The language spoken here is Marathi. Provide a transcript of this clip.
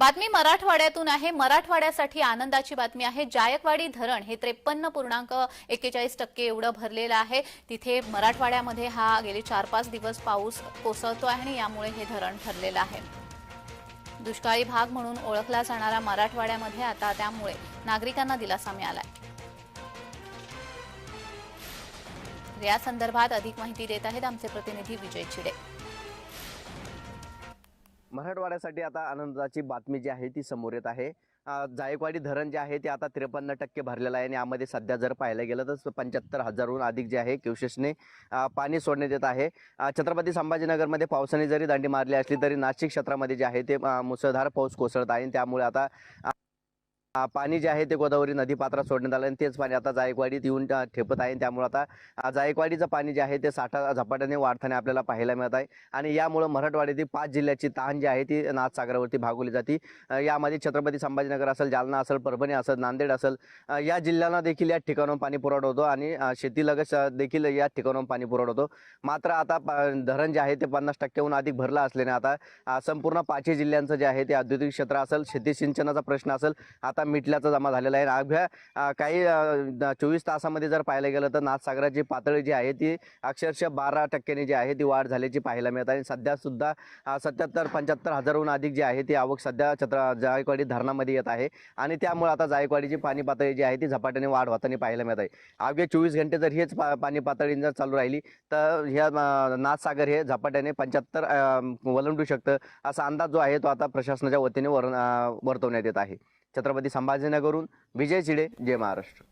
बातमी मराठवाड्यातून आहे. मराठवाड्यासाठी आनंदाची बातमी आहे. जायकवाडी धरण हे त्रेपन्न पूर्णांक एक्केचाळीस टक्के एवढं भरलेलं आहे. तिथे मराठवाड्यामध्ये हा गेले चार पाच दिवस पाऊस कोसळतो आहे आणि यामुळे हे धरण ठरलेलं आहे. दुष्काळी भाग म्हणून ओळखला जाणारा मराठवाड्यामध्ये आता त्यामुळे नागरिकांना दिलासा मिळालाय. या संदर्भात अधिक माहिती देत आहेत आमचे प्रतिनिधी विजय चिडे. मराठवाड्यासाठी आता आनंदाची बातमी जी आहे ती समोर येत आहे. जायकवाडी धरण जे आहे ते आता त्रेपन्न टक्के भरलेलं आहे आणि यामध्ये सध्या जर पाहायला गेलं तर पंच्याहत्तर हजारहून अधिक जे आहे क्युशेसने पाणी सोडण्यात येत आहे. छत्रपती संभाजीनगरमध्ये पावसाने जरी दांडी मारली असली तरी नाशिक क्षेत्रामध्ये जे आहे ते मुसळधार पाऊस कोसळत आहे त्यामुळे आता पाणी जे आहे ते गोदावरी नदीपात्रात सोडण्यात आलं आणि तेच पाणी आता जायकवाडीत येऊन ठेपत आहे. त्यामुळे आता जायकवाडीचं पाणी जे आहे ते साठा झपाट्याने वाढताना आपल्याला पाहायला मिळत आहे. आणि यामुळं मराठवाड्यातील पाच जिल्ह्याची तहान जी आहे ती नाथसागरावरती भागवली जाते. यामध्ये छत्रपती संभाजीनगर असेल जालना असेल परभणी असेल नांदेड असेल या जिल्ह्यांना देखील या ठिकाणाहून पाणी पुरवठा होतो आणि शेतीलगत देखील या ठिकाणाहून पाणी पुरवठा होतो. मात्र आता धरण जे आहे ते पन्नास टक्क्याहून अधिक भरलं असल्याने आता संपूर्ण पाचही जिल्ह्यांचं जे आहे ते औद्योगिक क्षेत्र असेल शेती सिंचनाचा प्रश्न असेल आता आता मिटल्याचा जमा झालेला आहे. अवघ्या काही चोवीस तासामध्ये जर पाहायला गेलं तर नाथसागराची पातळी जी आहे ती अक्षरशः बारा टक्क्यांनी जी आहे ती वाढ झाल्याची पाहायला मिळत आहे. आणि सध्या सुद्धा सत्याहत्तर पंच्याहत्तर हजारहून अधिक जी आहे ती आवक सध्या छत्र जायकवाडी धरणामध्ये येत आहे. आणि त्यामुळे आता जायकवाडीची पाणी पातळी जी आहे ती झपाट्याने वाढ होताना पाहायला मिळत आहे. अवघे चोवीस घंटे जर हेच पा पाणी पातळी जर चालू राहिली तर ह्या नाथसागर हे झपाट्याने पंच्याहत्तर वलंडू शकतं असा अंदाज जो आहे तो आता प्रशासनाच्या वतीने वर वर्तवण्यात येत आहे. छत्रपती संभाजीनगरहून विजय चिडे जय महाराष्ट्र.